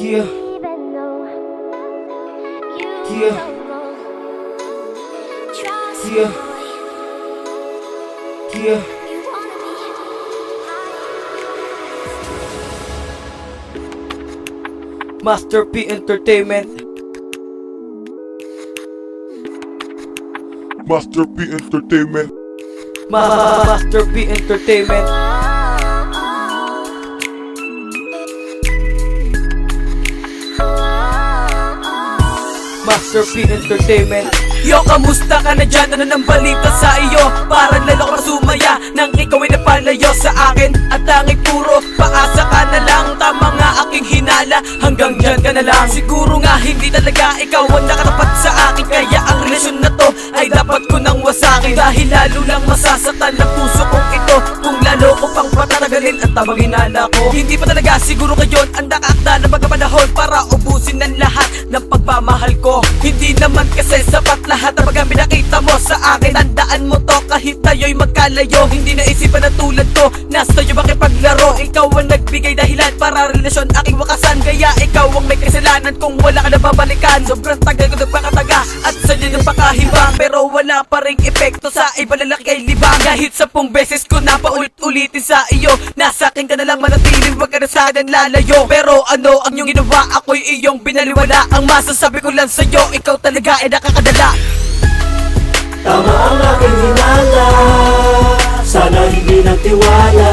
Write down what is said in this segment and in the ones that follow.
Yeah. Yeah. Yeah. Yeah. Master P Entertainment. Master P Entertainment. Ma- Ma- Master P Entertainment. Master P Entertainment. Yo, kamusta ka na dyan? Ano nang balita sa iyo? Parang lalo ka sumaya Nang ikaw ay napalayo sa akin. At tanging puro paasa ka na lang. Tama nga aking hinala Hanggang dyan ka na lang. Siguro nga hindi talaga ikaw ang nakatapat sa akin. Kaya ang relasyon na to ay dapat ko nang wasakin. Dahil lalo lang masasaktan ng puso kong ito. Kung lalo ko pang patatagalin ang tamang hinala ko. Hindi pa talaga siguro ngayon ang nakaakda na magkapanahon Para ubusin ng lahat ng pagmamahal ko lahat ng pagka pinakita mo sa akin Tandaan mo to kahit tayo'y magkalayo. Hindi naisipan na tulad ko Nasa iyo makipaglaro. Ikaw ang nagbigay dahilan para relasyon aking wakasan. Kaya ikaw ang may kasalanan kung wala ka na babalikan Sobrang tagal ko nagpakataga at sadya ng pakahibang Pero wala pa ring epekto sa iba lalaki libang Kahit sampung beses ko na paulit-ulitin sa iyo Nasa akin ka na lang manatiling wag ka na sa'kin lalayo. Pero ano ang iyong ginawa? Ako'y iyong binaliwala. Ang masasabi ko lang sa'yo ikaw talaga ay nakakadala. Tama ang aking hinala Sana hindi nagtiwala.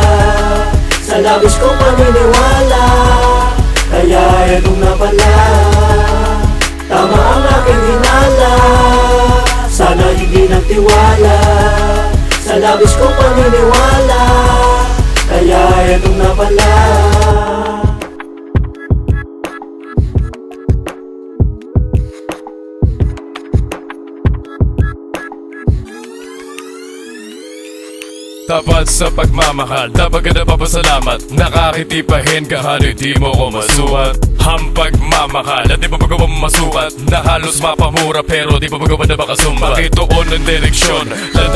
Sa labis kong paniniwala Kaya etong napala. Tama ang aking hinala Sana hindi nagtiwala Sa labis kong paniniwala Kaya etong napala. Tapat sa pagmamahal, dapat ka na papasalamat Nakakitipahin ka hali, di mo ko masuwat. Ang pagmamahal, at di pa magawa masukat Na halos mapamura pero di pa magawa na makasumbat Pakituon ng direksyon, landas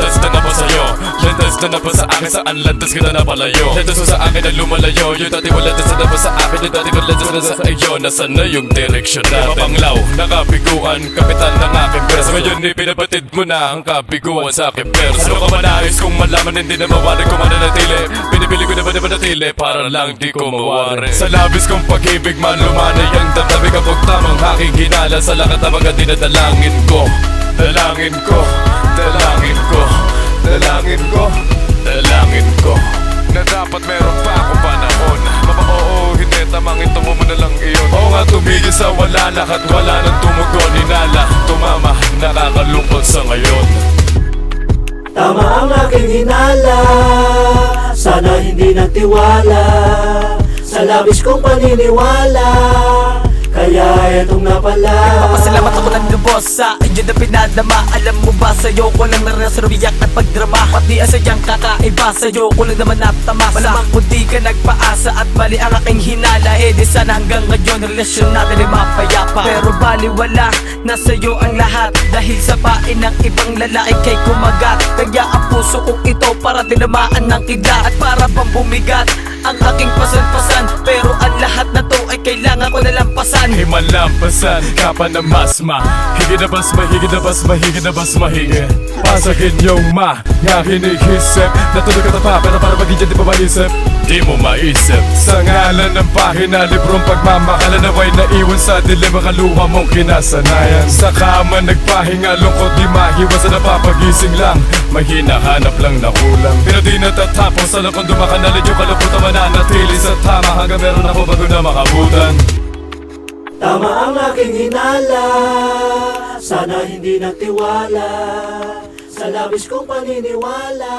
na na pa sa akin, saan landas ka na napalayo. Landas sa akin na lumalayo Yung dati mo landas na na sa akin Yung dati mo landas na na sa iyo. Nasaan na yung direksyon natin Mapanglaw, nakapiguan, kapitan ng aking pers Ngayon ipinabatid mo na ang kabiguan sa aking pers Ano ka ba nais kong malaman hindi na mawari ko mananatili Pinipili ko na ba na manatili? Para lang di ko mawari Sa labis kong pag-ibig malumanay ang damdamin kapag tamang aking hinala Sa lakat ng mga dinadalangin ko. Dalangin ko, dalangin ko, dalangin ko, dalangin ko. Na dapat meron pa ako panahon. Mapaoo, hindi tamang ito mo na lang iyon. Oo nga tumigil sa wala lakat wala nang tumugon Hinala, tumama, nakakalungkot sa ngayon. Tama ang aking hinala Sana hindi nagtiwala Sa labis kong paniniwala Kaya etong napala. Papasalamat ako ng lubos sa inyo na pinadama Alam mo ba sa'yo ko lang naranasan umiyak at pagdrama. Pati ang sadyang kakaiba sa'yo ko lang naman natamasa Malamang kung di ka nagpaasa at mali ang aking hinala. Eh di sana hanggang ngayon relasyon natin ay mapayapa. Pero baliwala na sa'yo ang lahat. Dahil sa pain ng ibang lalaki kay kumagat. Kaya ang puso kong ito para tinamaan ng kidlat. At para bang bumigat ang aking pasan-pasan. Pero ang lahat na lampasan Himalampasan ka pa na mas ma. Higit na bas mahigit na bas mahigit na bas mahigit Pasagin yung ma Nga hinihisip Natulog ka na pa pero para magiging di pa maisip Di mo maisip. Sa ngalan ng pahina Librong pagmamakalan Naway naiwan sa dilim Ang luha mong kinasanayan. Sa kama nagpahinga Lungkot di mahiwasan Napapagising lang. May hinahanap lang na kulang. Pero di natatapos Alam kong dumakanalit yung kalungkutan Mananatili. Sa tama Hanggang meron ako bago na makabutan Tama ang aking hinala Sana hindi nagtiwala Sa labis kong paniniwala.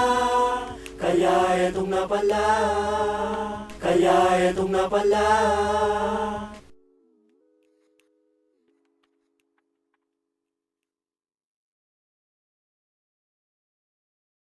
Kaya etong napala Kaya etong napala